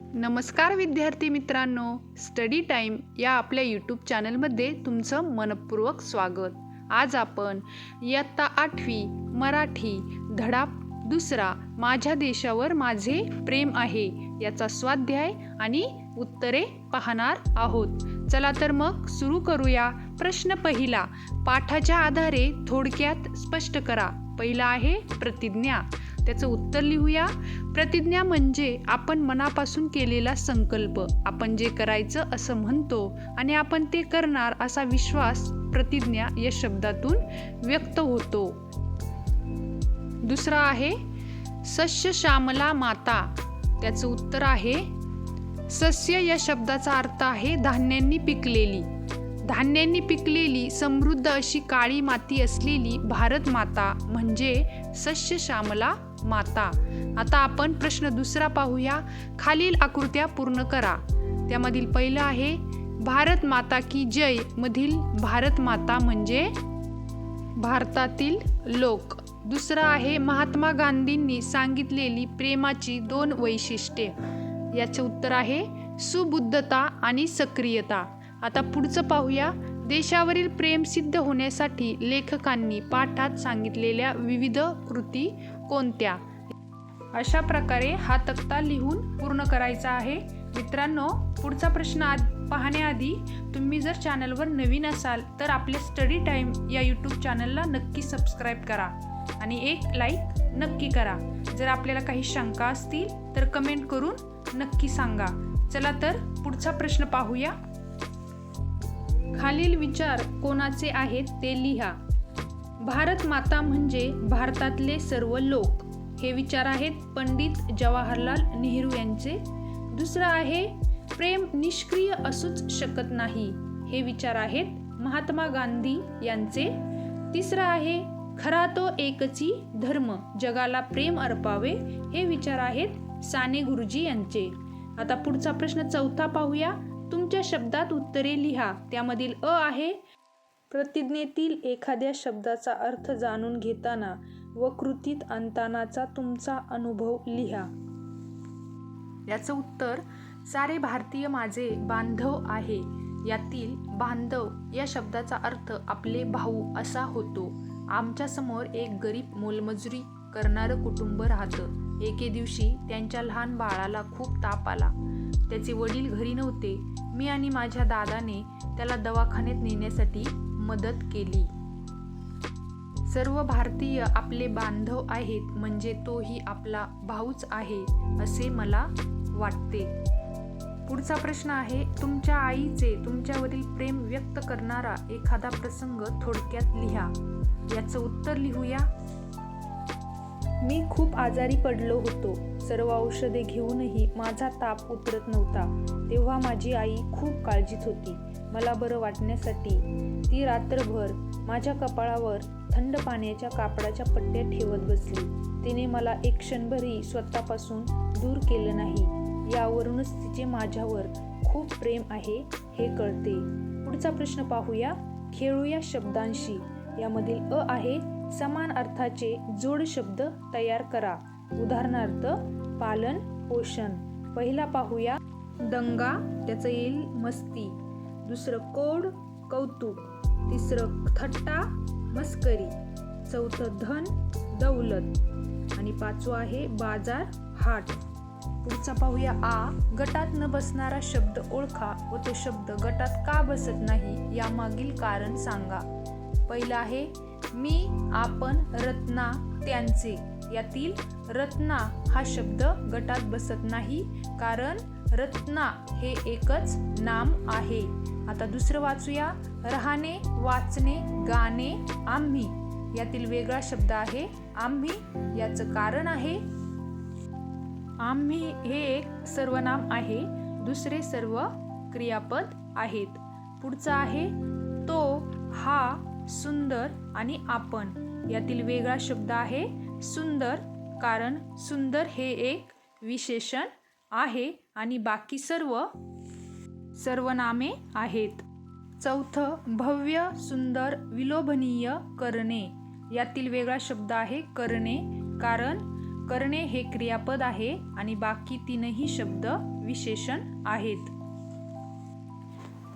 नमस्कार विद्यार्थी मित्रांनो स्टडी टाईम या आपल्या यूट्यूब चॅनलमध्ये तुमचं मनपूर्वक स्वागत. आज आपण इयत्ता आठवी मराठी धडा दुसरा माझ्या देशावर माझे प्रेम आहे याचा स्वाध्याय आणि उत्तरे पाहणार आहोत. चला तर मग सुरू करूया. प्रश्न पहिला पाठाच्या आधारे थोडक्यात स्पष्ट करा. पहिला आहे प्रतिज्ञा. त्याचं उत्तर लिहूया. प्रतिज्ञा म्हणजे आपण मनापासून केलेला संकल्प. आपण जे करायचं असं म्हणतो आणि आपण ते करणार असा विश्वास प्रतिज्ञा या शब्दातून व्यक्त होतो. दुसरा आहे सस्य श्यामला माता. त्याचं उत्तर आहे सस्य या शब्दाचा अर्थ आहे धान्यांनी पिकलेली. धान्यांनी पिकलेली समृद्ध अशी काळी माती असलेली भारत माता म्हणजे सस्य श्यामला माता. आता आपण प्रश्न दुसरा पाहूया. खालील आकृत्या पूर्ण करा. त्यामधील पहिलं आहे भारत माता की जय मधील भारत माता म्हणजे भारतातील लोक. दुसरं आहे महात्मा गांधींनी सांगितलेली प्रेमाची दोन वैशिष्ट्ये. याचं उत्तर आहे सुबुद्धता आणि सक्रियता. आता पुढचं पाहूया. देशावरील प्रेम सिद्ध होण्यासाठी लेखकांनी पाठात सांगितलेल्या विविध कृती कोणत्या? अशा प्रकारे हा तक्ता लिहून पूर्ण करायचा आहे. मित्रांनो पुढचा प्रश्न आद पाहण्याआधी तुम्ही जर चॅनलवर नवीन असाल तर आपले स्टडी टाईम या यूट्यूब चॅनलला नक्की सबस्क्राईब करा आणि एक लाईक नक्की करा. जर आपल्याला काही शंका असतील तर कमेंट करून नक्की सांगा. चला तर पुढचा प्रश्न पाहूया. खालील विचार कोणाचे आहेत ते लिहा. भारत माता म्हणजे भारतातले सर्व लोक. हे विचार आहेत पंडित जवाहरलाल नेहरू यांचे. दुसरं आहे प्रेम निष्क्रिय असूच शकत नाही. हे विचार आहेत महात्मा गांधी यांचे. तिसरं आहे खरा तो एकची धर्म. जगाला प्रेम अर्पावे. हे विचार आहेत साने गुरुजी यांचे. आता पुढचा प्रश्न चौथा पाहूया. तुमच्या शब्दात उत्तरे लिहा. त्यामधील अ आहे. प्रतिज्ञेतील एखाद्या शब्दाचा अर्थ जाणून घेताना व कृतीत आणतानाचा तुमचा अनुभव लिहा. याचं उत्तर सारे भारतीय माझे बांधव आहे. यातील बांधव या शब्दाचा अर्थ आपले भाऊ असा होतो. आमच्यासमोर एक गरीब मोलमजुरी करणारं कुटुंब राहतं. एके दिवशी त्यांच्या लहान बाळाला खूप ताप आला. त्याचे वडील घरी नव्हते. मी आणि माझ्या दादाने त्याला दवाखान्यात नेण्यासाठी मदत केली. सर्व भारतीय आपले बांधव आहेत म्हणजे तोही आपला भाऊच आहे असे मला वाटते. पुढचा प्रश्न आहे तुमच्या आईचे तुमच्यावरील प्रेम व्यक्त करणारा एखादा प्रसंग थोडक्यात लिहा. याचं उत्तर लिहूया. मी खूप आजारी पडलो होतो. सर्व औषधे घेऊनही माझा ताप उतरत नव्हता. तेव्हा माझी आई खूप काळजीत होती. मला बरं वाटण्यासाठी ती रात्रभर माझ्या कपाळावर थंड पाण्याच्या कापडाच्या पट्ट्या ठेवत बसली. तिने मला एक क्षणभरही स्वतःपासून दूर केलं नाही. यावरूनच तिचे माझ्यावर खूप प्रेम आहे हे कळते. पुढचा प्रश्न पाहूया. खेळूया शब्दांशी. यामधील अ आहे समान अर्थाचे जोड शब्द तयार करा. उदाहरणार्थ पालन पोषण. पहिला पाहूया. दंगा त्याचं येईल मस्ती. दुसरं कोड कौतुक. तिसरं थट्टा मस्करी. चौथं धन दौलत. आणि पाचवं आहे बाजार हाट. पुढचा पाहूया. आ गटात न बसणारा शब्द ओळखा व तो शब्द गटात का बसत नाही यामागील कारण सांगा. पहिला आहे मी आपण रत्ना त्यांचे. यातील रत्ना हा शब्द गटात बसत नाही कारण रत्ना हे एकच नाम आहे. आता दुसरं वाचूया. राहणे वाचणे गाणे आम्ही. यातील वेगळा शब्द आहे आम्ही. याचं कारण आहे आम्ही हे एक सर्वनाम आहे दुसरे सर्व क्रियापद आहेत. पुढचा आहे तो हा सुंदर आणि आपण. यातील वेगळा शब्द आहे सुंदर कारण सुंदर हे एक विशेषण आहे आणि बाकी सर्व सर्वनामे आहेत. चौथं भव्य सुंदर विलोभनीय करणे. यातील वेगळा शब्द आहे करणे कारण करणे हे क्रियापद आहे आणि बाकी तीनही शब्द विशेषण आहेत.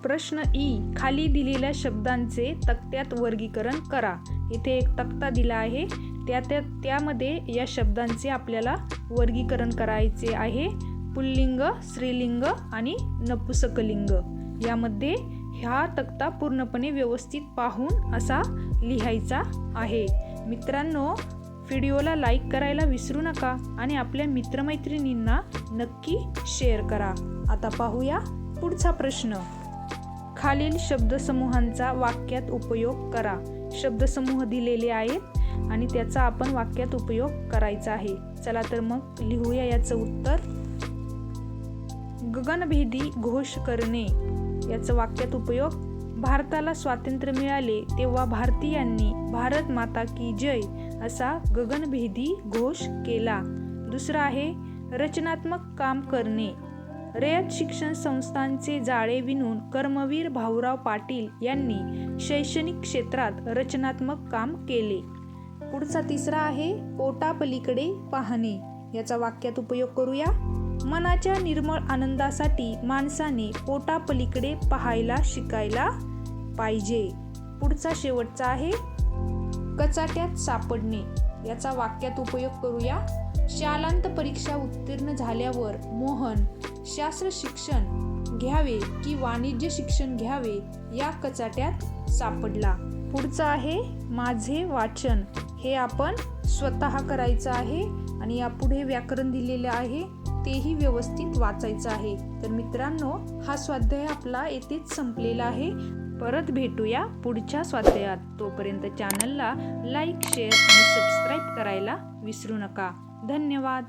प्रश्न ई. खाली दिलेल्या शब्दांचे तक्त्यात वर्गीकरण करा. इथे एक तक्ता दिला आहे. त्या त्या त्यामध्ये या शब्दांचे आपल्याला वर्गीकरण करायचे आहे. पुल्लिंग स्त्रीलिंग आणि नपुसकलिंग. यामध्ये हा तक्ता पूर्णपणे व्यवस्थित पाहून असा लिहायचा आहे. मित्रांनो व्हिडिओला लाईक करायला विसरू नका आणि आपल्या मित्रमैत्रिणींना नक्की शेअर करा. आता पाहूया पुढचा प्रश्न. खालील शब्दसमूहांचा वाक्यात उपयोग करा. शब्दसमूह दिलेले आहेत आणि त्याचा आपण वाक्यात उपयोग करायचा आहे. चला तर मग लिहूया याचं उत्तर. गगनभेदी घोष करणे. याचं वाक्यात उपयोग भारताला स्वातंत्र्य मिळाले तेव्हा भारतीयांनी भारत माता की जय असा गगनभेदी घोष केला. दुसरा आहे रचनात्मक काम करणे. रयत शिक्षण संस्थांचे जाळे विणून कर्मवीर भाऊराव पाटील यांनी शैक्षणिक क्षेत्रात रचनात्मक काम केले. पुढचा तिसरा आहे पोटापलीकडे पाहणे. याचा वाक्यात उपयोग करूया. मनाच्या निर्मळ आनंदासाठी माणसाने पोटापलीकडे पाहायला शिकायला पाहिजे. पुढचा शेवटचा आहे कचाट्यात सापडणे. याचा वाक्यात उपयोग करूया. शालांत परीक्षा उत्तीर्ण झाल्यावर मोहन शास्त्र शिक्षण घ्यावे की वाणिज्य शिक्षण घ्यावे या कचाट्यात सापडला. पुढचं आहे माझे वाचन. हे आपण स्वतः करायचं आहे आणि यापुढे व्याकरण दिलेलं आहे तेही व्यवस्थित वाचायचं आहे. तर मित्रांनो हा स्वाध्याय आपला येथेच संपलेला आहे. परत भेटूया पुढच्या स्वाध्यायात. तोपर्यंत चॅनलला लाईक शेअर आणि सबस्क्राईब करायला विसरू नका. धन्यवाद.